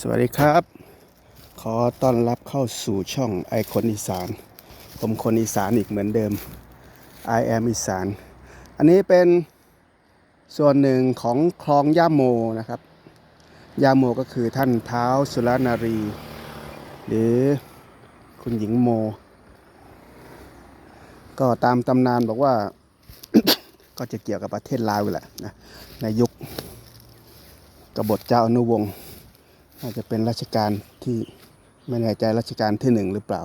สวัสดีครับ ขอต้อนรับเข้าสู่ช่องไอคนอีสาน ผมคนอีสานอีกเหมือนเดิม I am อีสาน อันนี้เป็นส่วนหนึ่งของคลองย่าโมนะครับย่าโมก็คือท่านเท้าสุรนารี หรือคุณหญิงโม ก็ตามตำนานบอกว่า ก็จะเกี่ยวกับประเทศลาวอยู่แหละนะในยุคกบฏเจ้าอนุวงศ์ อาจจะเป็นรัชกาลที่ไม่แน่ใจรัชกาลที่หนึ่งหรือเปล่า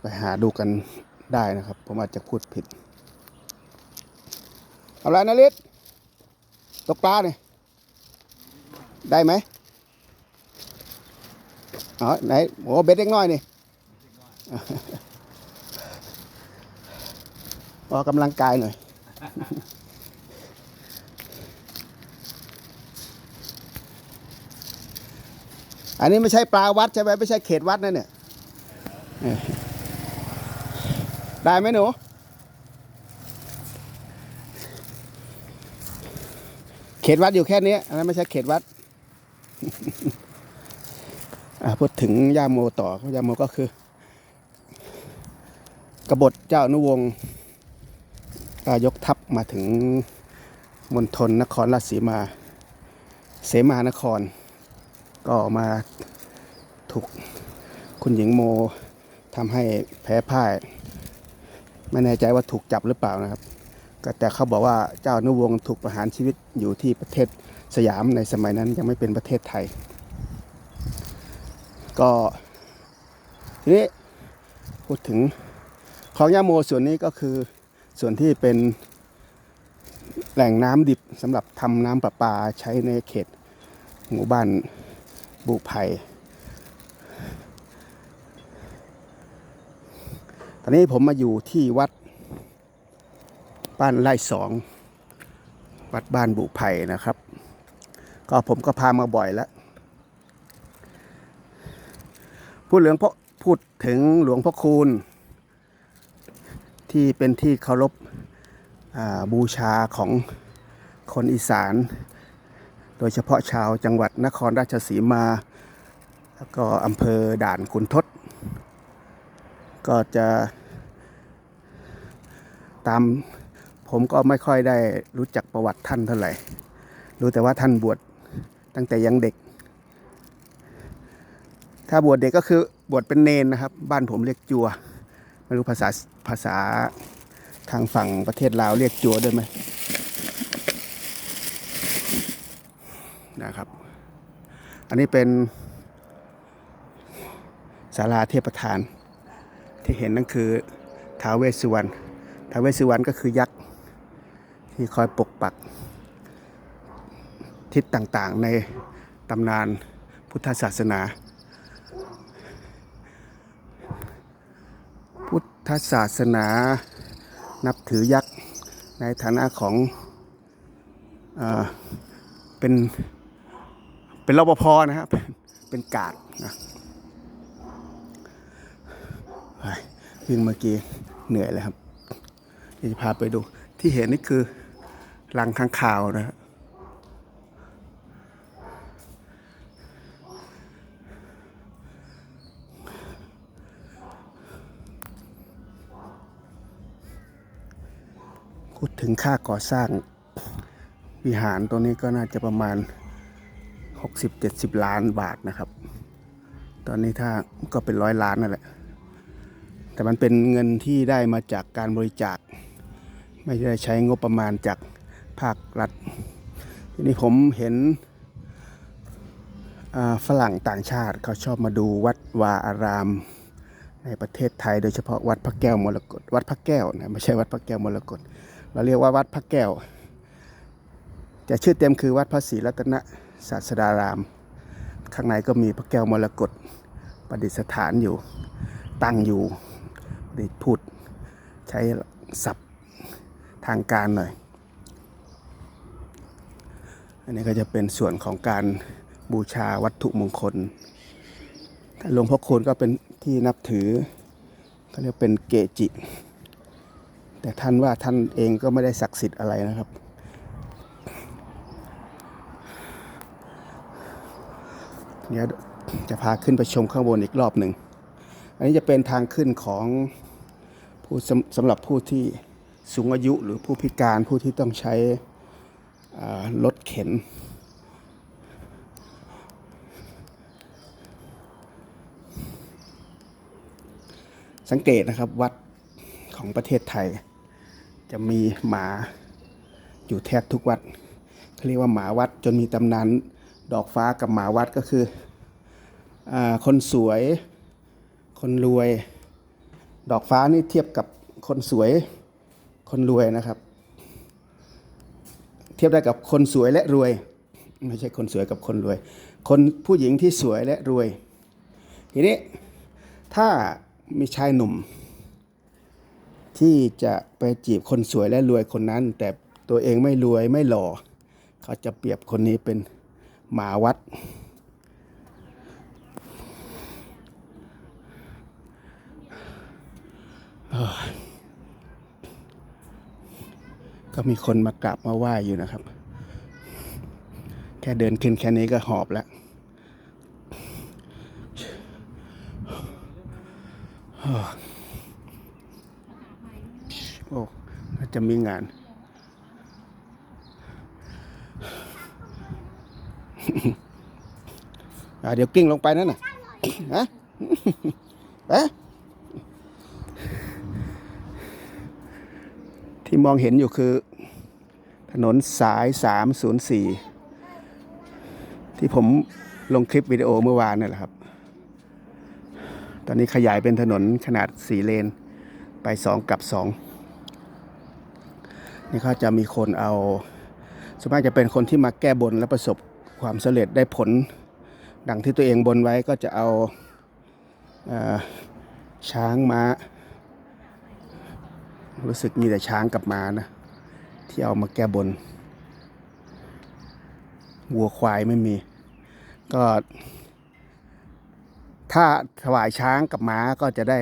ไปหาดูกันได้นะครับ ผมอาจจะพูดผิดเอาไรนะลิศตกปลาเนี่ยได้ไหมอ๋อไหนโอ้เบ็ดเล็กน้อยนี่ออกกำลังกายหน่อย อันนี้ไม่ใช่ปลาวัดใช่ไหมไม่ใช่เขตวัดนะเนี่ยได้ไหมหนูเขตวัดอยู่แค่นี้อันนั้นไม่ใช่เขตวัดพูดถึงย่าโมต่อย่าโมก็คือกบฏเจ้าอนุวงศ์ยกทัพมาถึงมณฑลนครราชสีมา เสมานคร ก็มาถูกคุณหญิงโมทำให้แพ้พ่าย ไม่แน่ใจว่าถูกจับหรือเปล่านะครับ ก็แต่เขาบอกว่าเจ้าอนุวงศ์ถูกประหารชีวิตอยู่ที่ประเทศสยามในสมัยนั้นยังไม่เป็นประเทศไทย ก็ทีนี้พูดถึงคลองย่าโมส่วนนี้ก็คือส่วนที่เป็นแหล่งน้ำดิบสำหรับทำน้ำประปาใช้ในเขตหมู่บ้าน บุไผ่ตอนนี้ผมมาอยู่ที่วัดบ้านไร่สองวัดบ้านบุไผ่นะครับ ก็ผมก็พามาบ่อยแล้ว พูดเรื่องพ่อพูดถึงหลวงพ่อคูณ ที่เป็นที่เคารพบูชาของคนอีสาน โดยเฉพาะชาวจังหวัดนครราชสีมา แล้วก็อำเภอด่านขุนทด ก็จะตามผมก็ไม่ค่อยได้รู้จักประวัติท่านเท่าไหร่ รู้แต่ว่าท่านบวชตั้งแต่ยังเด็ก ถ้าบวชเด็กก็คือบวชเป็นเนนนะครับ บ้านผมเรียกจัว ไม่รู้ภาษาภาษาทางฝั่งประเทศลาวเรียกจัวด้วยไหม นะครับ อันนี้เป็นศาลาเทพทาน ที่เห็นนั่นคือท้าวเวสสุวรรณท้าวเวสสุวรรณก็คือยักษ์ที่คอยปกปัก ทิศต่างๆในตำนานพุทธศาสนา พุทธศาสนานับถือยักษ์ในฐานะของอเป็น เป็นรปภนะครับเป็นกาดนะวิ่งเมื่อกี้เหนื่อยเลยครับเดี๋ยวจะพาไปดู ที่เห็นนี่คือรังข้างคาวนะฮะพูดถึงค่าก่อสร้างวิหารตัวนี้ก็น่าจะประมาณ 60-70 ล้านบาทนะครับ ตอนนี้ถ้าก็เป็นร้อยล้านนั่นแหละ แต่มันเป็นเงินที่ได้มาจากการบริจาค ไม่ได้ใช้งบประมาณจากภาครัฐ ทีนี้ผมเห็นฝรั่งต่างชาติเขาชอบมาดูวัดวาอาราม ในประเทศไทย โดยเฉพาะวัดพระแก้วมรกตวัดพระแก้วนะไม่ใช่วัดพระแก้วมรกตเราเรียกว่าวัดพระแก้ว จะชื่อเต็มคือวัดพระศรีรัตน ศาสดาราม ข้างในก็มีพระแก้วมรกตประดิษฐานอยู่ ตั้งอยู่ด้พูดใช้ศัพท์ทางการหน่อย อันนี้ก็จะเป็นส่วนของการบูชาวัตถุมงคลหลวงพ่อคูณก็เป็นที่นับถือเขาเรียกเป็นเกจิ แต่ท่านว่าท่านเองก็ไม่ได้ศักดิ์สิทธิ์อะไรนะครับ เดี๋ยวจะพาขึ้นไปชมข้างบนอีกรอบหนึ่ง อันนี้จะเป็นทางขึ้นของผู้สำหรับผู้ที่สูงอายุหรือผู้พิการผู้ที่ต้องใช้รถเข็น สังเกตนะครับวัดของประเทศไทย จะมีหมาอยู่แทบทุกวัดเขาเรียกว่าหมาวัดจนมีตำนาน ดอกฟ้ากับหมาวัดก็คืออคนสวย คนรวย ดอกฟ้านี่เทียบกับคนสวย คนรวยนะครับ เทียบได้กับคนสวยและรวย ไม่ใช่คนสวยกับคนรวย คนผู้หญิงที่สวยและรวย ทีนี้ถ้ามีชายหนุ่ม ที่จะไปจีบคนสวยและรวยคนนั้น แต่ตัวเองไม่รวยไม่หล่อ เขาจะเปรียบคนนี้เป็น หมาวัด ก็มีคนมากราบมาไหว้อยู่นะครับ แค่เดินขึ้นแค่นี้ก็หอบแล้วโอ้จะมีงาน อะเดี๋ยวกิ้งลงไปนั่นน่ะฮะเอ๊ะที่มองเห็นอยู่คือ ถนนสาย 304 ที่ผมลงคลิปวิดีโอเมื่อวานนี่แหละครับ ตอนนี้ขยายเป็นถนนขนาด 4 เลน ไป 2 กับ 2 นี่เขาจะมีคนเอาส่วนมากจะเป็นคนที่มาแก้บนและประสบ ความสำเร็จได้ผล ดังที่ตัวเองบนไว้ก็จะเอาเออช้างม้า รู้สึกมีแต่ช้างกับม้านะ ที่เอามาแก้บน วัวควายไม่มี ก็ ถ้าถวายช้างกับม้าก็จะได้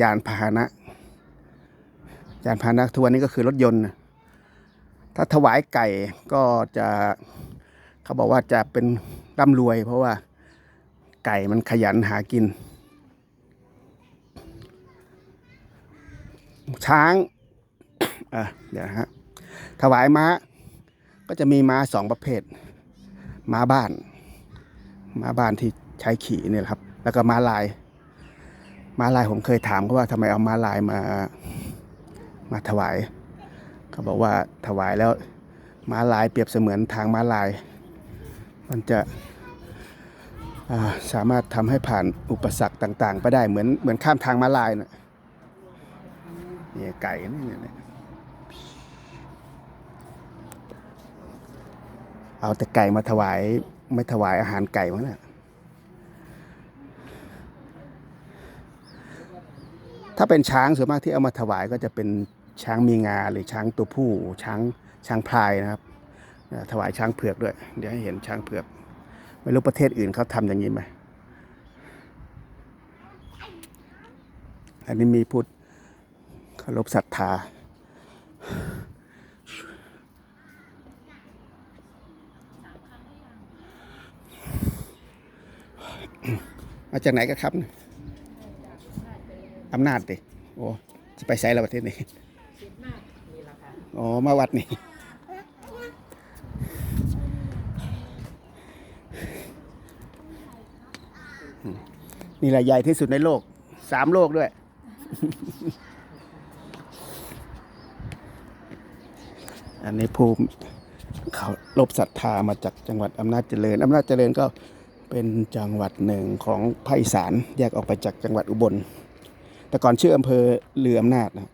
ยานพาหนะ ยานพาหนะทุกวันนี้ก็คือรถยนต์ ถ้าถวายไก่ก็จะ เขาบอกว่าจะเป็นร่ำรวย เพราะว่าไก่มันขยันหากิน ช้างอะเดี๋ยวฮะถวายม้า ก็จะมีม้าสองประเภท ม้าบ้าน ม้าบ้านที่ใช้ขี่เนี่ยครับ แล้วก็ม้าลาย ม้าลายผมเคยถามเขาว่าทำไมเอาม้าลายมามาถวาย เขาบอกว่าถวายแล้วม้าลายเปรียบเสมือนทางม้าลาย มันจะาสามารถทำให้ผ่านอุปสรรคต่าง ๆ ไปได้เหมือนเหมือนข้ามทางมาลายนะเนี่ยไก่นี่เนี่ยเอาแต่ไก่มาถวายไม่ถวายอาหารไก่มั้งเนี่ยถ้าเป็นช้างส่วนมากที่เอามาถวายก็จะเป็นช้างมีงาหรือช้างตัวผู้ช้างช้างพลายนะครับ ถวายช้างเผือกด้วย เดี๋ยวให้เห็นช้างเผือก ไม่รู้ประเทศอื่นเขาทำอย่างนี้ไหมอันนี้มีพูดเคารพศรัทธา มาจากไหนกันครับเนี่ยอำนาจดิโอ้จะไปไซแล้วประเทศนี้อ๋อ มาวัดนี่ นี่แหละใหญ่ที่สุดในโลก สามโลกด้วย อันนี้ภูมิเขาลบศรัทธามาจากจังหวัดอำนาจเจริญอำนาจเจริญก็เป็นจังหวัดหนึ่งของภาคอีสานแยกออกไปจากจังหวัดอุบล แต่ก่อนชื่ออำเภอเรืออำนาจนะ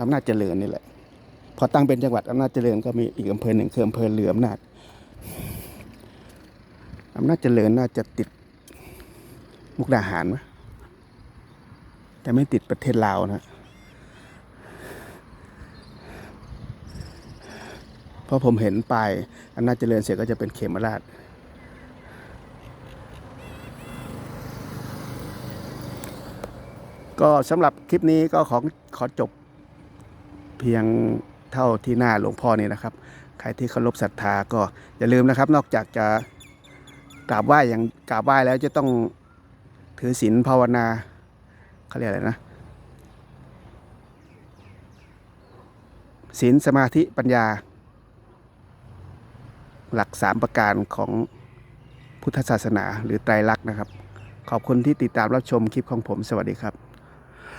อำนาจเจริญนี่แหละ พอตั้งเป็นจังหวัดอำนาจเจริญก็มีอีกอำเภอหนึ่งคืออำเภอเรืออำนาจ อำนาจเจริญน่าจะติดมุกดาหารไหมแต่ไม่ติดประเทศลาวนะเพราะผมเห็นป้ายอำนาจเจริญเสร็จก็จะเป็นเขมราชก็สำหรับคลิปนี้ก็ขอขอจบเพียงเท่าที่หน้าหลวงพ่อนี่นะครับ ใครที่เคารพศรัทธาก็อย่าลืมนะครับ นอกจากจะ กราบไหว้อย่างกราบไหว้แล้วจะต้องถือศีลภาวนาเขาเรียกอะไรนะศีลสมาธิปัญญา หลักสามประการของพุทธศาสนาหรือไตรลักษณ์นะครับ ขอบคุณที่ติดตามรับชมคลิปของผมสวัสดีครับ